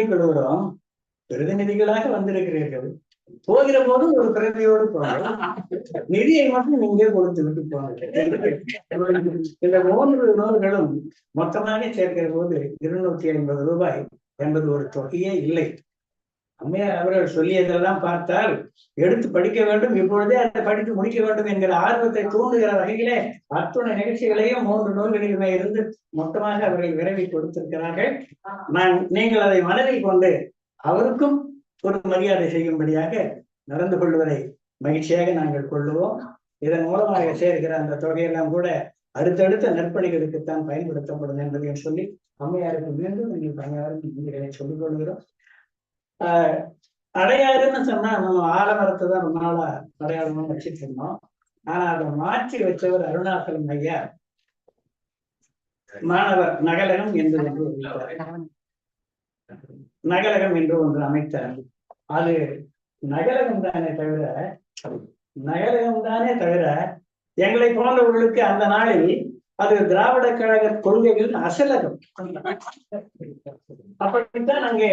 கொள்கிறோம் பிரதிநிதிகளாக வந்திருக்கிறீர்கள். போகிற போது ஒரு பிரதியோடு போங்க நிதியை மட்டும் நீங்க கொடுத்து விட்டு போங்க இந்த மூன்று நூல்களும் மொத்தமாக சேர்க்கிற போது இருநூத்தி ஐம்பது ரூபாய் என்பது ஒரு தொகையே இல்லை. அம்மையார் அவர்கள் சொல்லியதெல்லாம் பார்த்தால் எடுத்து படிக்க வேண்டும் இப்பொழுதே அதை படித்து முடிக்க வேண்டும் என்கிற ஆர்வத்தை தூண்டுகிற வகையிலே அத்துணை நிகழ்ச்சிகளையும் மூன்று நூல்களிலுமே இருந்து மொத்தமாக அவர்கள் விரைவி கொடுத்திருக்கிறார்கள். நான் நீங்கள் அதை மனதில் கொண்டு அவருக்கும் ஒரு மரியாதை செய்யும்படியாக நடந்து கொள்வதை மகிழ்ச்சியாக நாங்கள் கொள்ளுவோம். இதன் மூலமாக சேர்க்கிற அந்த தொகையெல்லாம் கூட அடுத்தடுத்த நற்பணிகளுக்குத்தான் பயன்படுத்தப்படும் என்பதையும் சொல்லி அம்மையாருக்கு மீண்டும் நீங்கள் பணியாரும் நீங்களே சொல்லிக் கொள்கிறோம். அடையாறுன்னு சொன்னா நம்ம ஆலமரத்தை தான் ரொம்ப நாளா அடையாளமா வச்சுட்டு இருந்தோம். ஆனா அதை மாற்றி வச்சவர் அருணாசலம் ஐயா. மாணவர் நகலகம் என்று ஒன்று. நகலகம் என்று ஒன்று அமைத்தார். அது நகலகம் தானே தவிர நகலகம் தானே தவிர எங்களை போன்றவர்களுக்கு அந்த நாளில் அது திராவிட கழக கொள்கைகளின் அசலகம். அப்படித்தான் அங்கே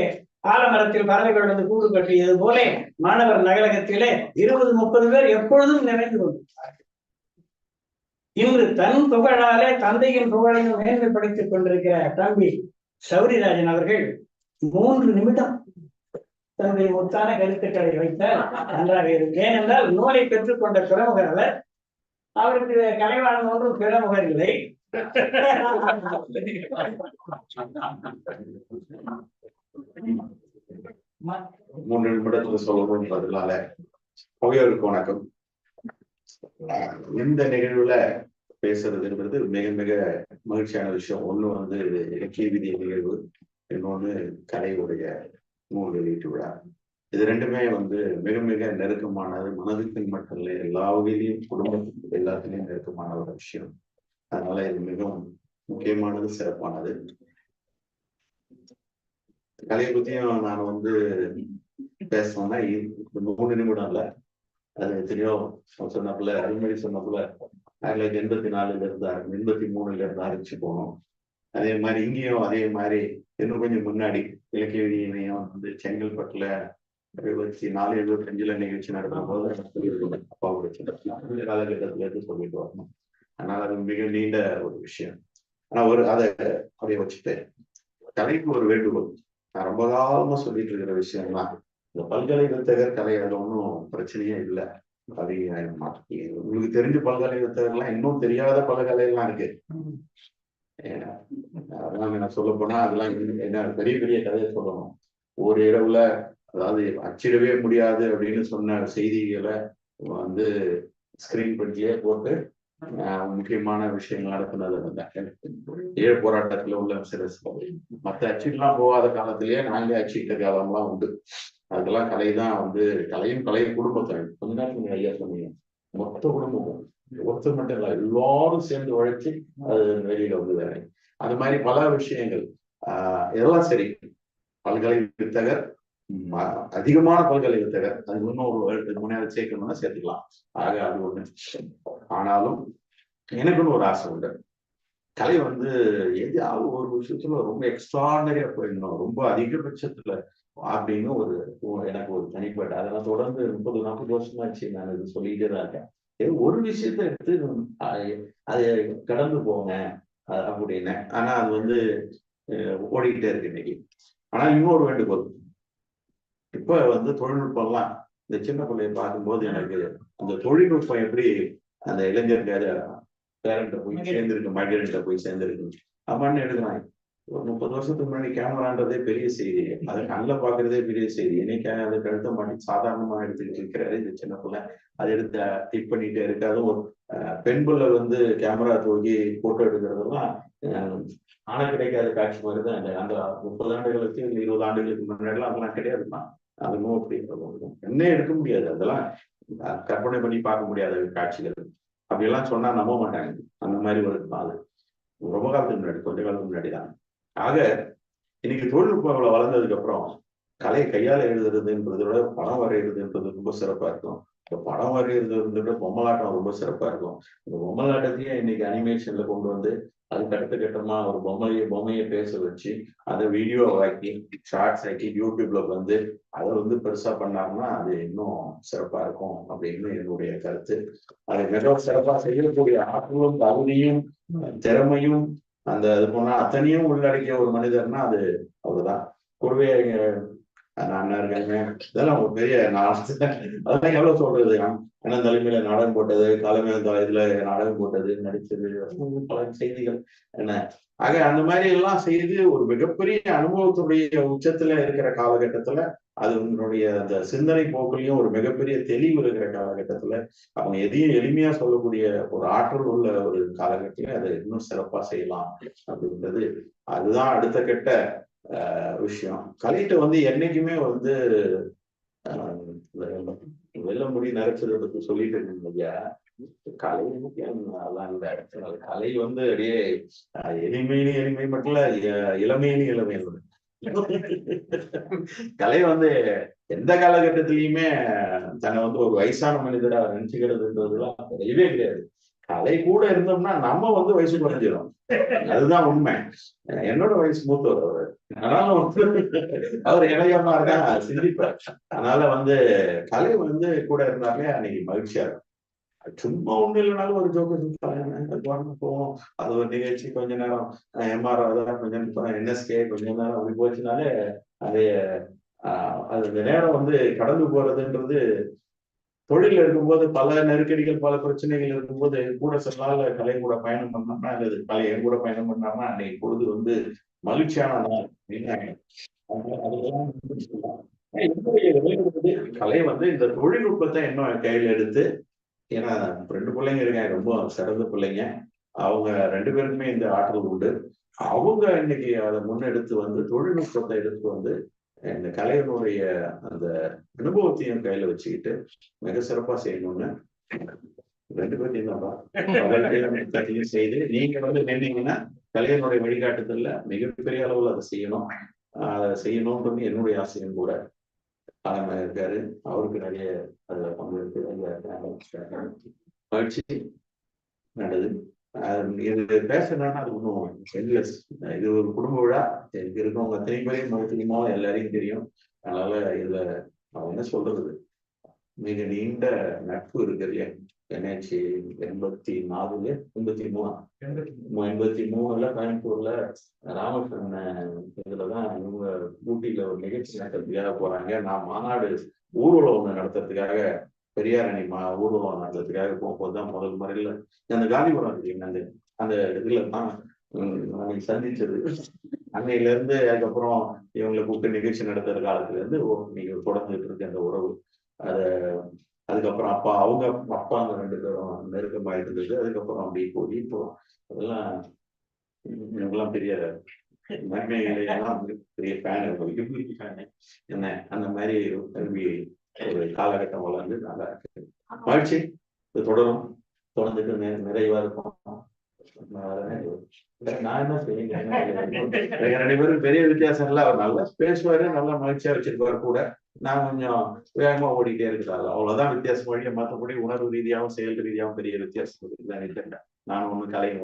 ஆலமரத்தில் பறவைகள் வந்து கூடு கட்டியது போல மாணவர் நகலகத்திலே இருபது முப்பது பேர் எப்பொழுதும் நிறைந்து கொண்டிருப்பார்கள் இன்று தன் புகழாலே தந்தையின் புகழையும் மேன்மைப்படுத்திக் கொண்டிருக்கிற தம்பி சௌரிராஜன் அவர்கள் மூன்று நிமிடம் தன்னுடைய முத்தான கருத்துக்களை வைத்தார். நன்றாக இருக்கும் ஏனென்றால் நூலை பெற்றுக்கொண்ட பிரமுகர் அவர் அவருக்கு கலைவாணன் ஒன்றும் பிரமுகர் இல்லை. மூன்று நிமிடத்துல சொல்லணும் பதிலால புகையோருக்கு வணக்கம். இந்த நிகழ்வுல பேசுறதுன்றது மிக மிக மகிழ்ச்சியான விஷயம். ஒண்ணு வந்து இலக்கிய விதி நிகழ்வு இன்னொன்னு கலையுடைய நூல் வெளியீட்டு விழா. இது ரெண்டுமே வந்து மிக மிக நெருக்கமானது மனதுக்கு மட்டும் இல்லை எல்லா வகையிலையும் குடும்பத்துக்கு எல்லாத்துலயும் நெருக்கமான ஒரு விஷயம். அதனால இது மிகவும் முக்கியமானது சிறப்பானது. கலையை பத்தியும் நான் வந்து பேசணும்னா மூணு நிமிடம் இல்ல. அது எத்தனையோ சொன்னப்புல அருள்மொழி சொன்னப்புல ஆயிரத்தி தொள்ளாயிரத்தி எண்பத்தி நாலுல இருந்து எண்பத்தி மூணுல இருந்து ஆரம்பிச்சு போனோம். அதே மாதிரி இங்கேயும் அதே மாதிரி இன்னும் கொஞ்சம் முன்னாடி இலக்கிய விதியினையும் வந்து செங்கல்பட்டுல எழுபத்தி நாலு எழுபத்தி அஞ்சுல நிகழ்ச்சி நடத்தும் போது அப்பாவோட சின்ன காலகட்டத்துல இருந்து சொல்லிட்டு வரணும். அதனால அது மிக நீண்ட ஒரு விஷயம். ஆனா ஒரு அதை அப்படியே வச்சுட்டு கலைக்கு ஒரு வேண்டுகோள். நான் ரொம்ப காலமா சொல்லிட்டு இருக்கிற விஷயம் தான் இந்த பல்கலைக்கழக கலை அதுல ஒன்றும் பிரச்சனையே இல்லை. அது உங்களுக்கு தெரிஞ்ச பல்கலைக்கழகெல்லாம் இன்னும் தெரியாத பல்கலைலாம் இருக்கு. ஏன்னா, அதெல்லாம் நான் சொல்ல போனா அதெல்லாம் இன்னும் என்ன பெரிய பெரிய கதையை சொல்லணும். ஒரு இரவுல அதாவது அச்சிடவே முடியாது அப்படின்னு சொன்ன செய்திகளை வந்து ஸ்கிரீன் பண்ணியே போட்டு முக்கியமான விஷயங்கள் நடத்தினது அந்த ஈழ போராட்டத்துல உள்ள சில மற்ற அச்சுக்கெல்லாம் போகாத காலத்திலேயே நாங்களே அச்சுக்கிட்ட காலம்லாம் உண்டு. அதெல்லாம் கலை தான் வந்து கலையும் கலை குடும்பத்தை கொஞ்ச நேரத்துக்கு ஐயா சொன்னீங்க. மொத்த குடும்பமும். ஒருத்தர் மட்டும் இல்லை எல்லாரும் சேர்ந்து உழைச்சி அது வெளியில வந்து வேலை. அது மாதிரி பல விஷயங்கள். ஆஹ் இதெல்லாம் சரி. பல்கலை வித்தகர் அதிகமான பல்கலை வித்தகர் அது இன்னும் ஒரு ரெண்டு மணி நேரம் சேர்க்கணும்னா சேர்த்துக்கலாம். ஆக அது ஒண்ணு. ஆனாலும் எனக்குன்னு ஒரு ஆசை உண்டு. கலை வந்து எதாவது ஒரு விஷயத்துல ரொம்ப எக்ஸ்ட்ராடனரியா போயிடணும் ரொம்ப அதிகபட்சத்துல அப்படின்னு ஒரு எனக்கு ஒரு தனிப்பட்ட அதை நான் தொடர்ந்து முப்பது நாற்பது வருஷமாச்சு நான் இது சொல்லிட்டே தான் இருக்கேன். ஏதோ ஒரு விஷயத்த எடுத்து அதை அது கடந்து போங்க அஹ், அப்படின்னு. ஆனா அது வந்து ஓடிக்கிட்டே இருக்கு இன்னைக்கு. ஆனா இன்னொரு வேண்டுகோள். இப்ப வந்து தொழில்நுட்பம்லாம் இந்த சின்ன பிள்ளைய பார்க்கும்போது எனக்கு அந்த தொழில்நுட்பம் எப்படி அந்த இளைஞருக்கு பேரண்ட போய் சேர்ந்திருக்கு மகளிர்கிட்ட போய் சேர்ந்திருக்கு. அம்மான்னு எழுதுனாங்க ஒரு முப்பது வருஷத்துக்கு முன்னாடி கேமரான்றதே பெரிய செய்தி. அதை கண்ணில் பாக்குறதே பெரிய செய்தி. இன்னைக்கு அது கழுத்த மாட்டி சாதாரணமா எடுத்துக்கிட்டு இருக்கிறாரு இந்த சின்ன பிள்ளை அதை எடுத்து டிக் பண்ணிட்டே இருக்கு அதுவும் ஒரு பெண் பிள்ளை வந்து கேமரா தூக்கி போட்டோ எடுக்கிறதெல்லாம் ஆனா கிடைக்காத காட்சி மாதிரி தான் அந்த முப்பது ஆண்டுகளுக்கு இல்லை இருபது ஆண்டுகளுக்கு முன்னாடிலாம் அதெல்லாம் கிடையாதுதான் அதுவும் அப்படி. என்ன எடுக்க முடியாது. அதெல்லாம் கற்பனை பண்ணி பார்க்க முடியாத காட்சிகள். அப்படியெல்லாம் சொன்னா நம்ப மாட்டாங்க. அந்த மாதிரி ஒரு அது ரொம்ப காலத்துக்கு முன்னாடி கொஞ்ச காலத்துக்கு முன்னாடி தான் ஆக இன்னைக்கு தொழில்நுட்பம் அவ்வளவு வளர்ந்ததுக்கு அப்புறம் கலையை கையால எழுதுறதுன்றதை விட படம் வரைகிறதுன்றது ரொம்ப சிறப்பா இருக்கும். இந்த படம் வரைகிறது விட பொம்மலாட்டம் ரொம்ப சிறப்பா இருக்கும். இந்த பொம்மலாட்டத்தையே இன்னைக்கு அனிமேஷன்ல கொண்டு வந்து அதுக்கு அடுத்த கட்டமா ஒரு பொம்மையை பொம்மையை பேச வச்சு அதை வீடியோ ஆக்கி ஷார்ட்ஸ் ஆக்கி யூடியூப்ல வந்து அதை வந்து பெருசா பண்ணாங்கன்னா அது இன்னும் சிறப்பா இருக்கும் அப்படின்னு என்னுடைய கருத்து. அதை மிகவும் சிறப்பா செய்யக்கூடிய ஆற்றலும் தகுதியும் திறமையும் அந்த அது போனா அத்தனையும் உள்ளடக்கிய ஒரு மனிதர்னா அது அவர்தான். குருவே நான் இருக்காங்க இதெல்லாம் ஒரு பெரிய அதெல்லாம் எவ்வளவு சொல்றது? அண்ணன் தலைமையில நாடகம் போட்டது தலைமையில தலை இதுல நாடகம் போட்டது நடிச்சது பல செய்திகள் என்ன? ஆக அந்த மாதிரி எல்லாம் செய்து ஒரு மிகப்பெரிய அனுபவத்துடைய உச்சத்துல இருக்கிற காலகட்டத்துல அது உங்களுடைய அந்த சிந்தனை போக்குலையும் ஒரு மிகப்பெரிய தெளிவு இருக்கிற காலகட்டத்துல அவங்க எதையும் எளிமையா சொல்லக்கூடிய ஒரு ஆற்றல் உள்ள ஒரு காலகட்டத்துல அதை இன்னும் சிறப்பா செய்யலாம் அப்படின்றது. அதுதான் அடுத்த கட்ட விஷயம். கலைகிட்ட வந்து என்னைக்குமே வந்து ஆஹ் வெள்ள முடி நரைச்சதை பத்தி சொல்லிட்டு இருந்தேன் ஐயா. கலை அதெல்லாம் இல்ல கலை வந்து அப்படியே எளிமையினு எளிமை மட்டும் இல்ல இளமையினு இளமை கலை வந்து எந்த காலகட்டத்திலயுமே தன்னை வந்து ஒரு வயசான மனிதரா நினைச்சுக்கிறதுன்றதுலாம் கிடையவே கிடையாது. கலை கூட இருந்தோம்னா நம்ம வந்து வயசு குறைஞ்சிடும் அதுதான் உண்மை. என்னோட வயசு மூத்தவர். அவரு அதனால வந்து அவர் இளையமா இருக்கா சிந்திப்பார் அதனால வந்து கலை வந்து கூட இருந்தாலே அன்னைக்கு மகிழ்ச்சியா இருக்கும். சும்மா ஒண்ணு இல்லைனாலும் ஒரு ஜோக்கு போவோம் அது ஒரு நிகழ்ச்சி. கொஞ்ச நேரம் எம்ஆர் கொஞ்ச நேரம் என்எஸ்கே கொஞ்ச நேரம் அப்படி போச்சுனாலே அது ஆஹ் அது நேரம் வந்து கடந்து போறதுன்றது தொழில் இருக்கும்போது பல நெருக்கடிகள் பல பிரச்சனைகள் இருக்கும்போது கூட சில கலை கூட பயணம் பண்ணோம்னா அல்லது கலை என் கூட பயணம் பண்ணாம அன்னைக்கு பொழுது வந்து மகிழ்ச்சியான நாள் அப்படின்னு சொல்லலாம். என்னுடைய கலை வந்து இந்த தொழில்நுட்பத்தை இன்னும் கையில எடுத்து ஏன்னா ரெண்டு பிள்ளைங்க இருக்காங்க ரொம்ப சிறந்த பிள்ளைங்க. அவங்க ரெண்டு பேருக்குமே இந்த ஆற்றல் உண்டு. அவங்க இன்னைக்கு அதை முன்னெடுத்து வந்து தொழில்நுட்பத்தை எடுத்து வந்து இந்த கலையினுடைய அந்த அனுபவத்தையும் கையில வச்சுக்கிட்டு மிக சிறப்பா செய்யணும்னு ரெண்டு பேர்த்தையும் தான்ப்பா அவர்களையும் செய்து நீங்க வந்து நின்னீங்கன்னா கலையினுடைய வழிகாட்டுதல்ல மிகப்பெரிய அளவுல அதை செய்யணும். அதை செய்யணும்ன்றது என்னுடைய ஆசையும் கூட தலைமை இருக்காரு. அவருக்கு நிறைய அதுல பங்கெடுத்து மகிழ்ச்சி நல்லது இது பேசணும்னா அது ஒன்றும் endless. இது ஒரு குடும்ப விழா. எனக்கு இருக்கவங்க அத்தனை பேரையும் மகிழ்ச்சியுமோ எல்லாரையும் தெரியும். அதனால இதுல நான் என்ன சொல்றது? மிக நீண்ட நட்பு இருக்கு இல்லையா என்ஹெச்சி எண்பத்தி நாலுல எண்பத்தி மூணா? எண்பத்தி மூணுல கோயம்புத்தூர்ல ராமகிருஷ்ணன் இதுலதான் இவங்க ஊட்டியில ஒரு நிகழ்ச்சி நடத்துறதுக்காக போறாங்க. நான் மாநாடு ஊர்வலம் ஒண்ணு நடத்துறதுக்காக பெரியார் அணி மா ஊர்வலம் நடத்துறதுக்காக போகும்போது தான் முதல் முறையில அந்த காந்திபுரம் இருக்கு அந்த அந்த இதுல தான் சந்திச்சது. அன்னையில இருந்து அதுக்கப்புறம் இவங்களை கூப்பிட்டு நிகழ்ச்சி நடத்துற காலத்துல இருந்து நீங்க தொடர்ந்துட்டு இருக்கு அந்த உறவு. அத அதுக்கப்புறம் அப்பா அவங்க அப்பா அந்த ரெண்டு பேரும் நெருக்கமாயிட்டு இருந்தது அதுக்கப்புறம் அப்படி போய் இப்போ அதெல்லாம் இவங்கெல்லாம் பெரிய நன்மைகளையெல்லாம் பெரிய ஃபேன் என்ன அந்த மாதிரி கல்வி ஒரு காலகட்டம் வளர்ந்து நல்லா இருக்கு. மகிழ்ச்சி இது தொடரும். தொடர்ந்துட்டு நிறைவா இருக்கும் நான் என்ன செய்யுங்க ரெண்டு பேரும் பெரிய வித்தியாசம் இல்ல. அவர் நல்லா பேசுவாரு நல்லா மகிழ்ச்சியா வச்சிருப்பாரு கூட. நான் கொஞ்சம் வேகமா ஓடிட்டே இருக்கிறாள் அவ்வளவுதான் வித்தியாசம். வழியை மற்றபடி உணர்வு ரீதியாகவும் செயல் ரீதியாகவும் பெரிய வித்தியாசம் இருக்குன்னு நினைக்கிறேன் நான் ஒண்ணு கலை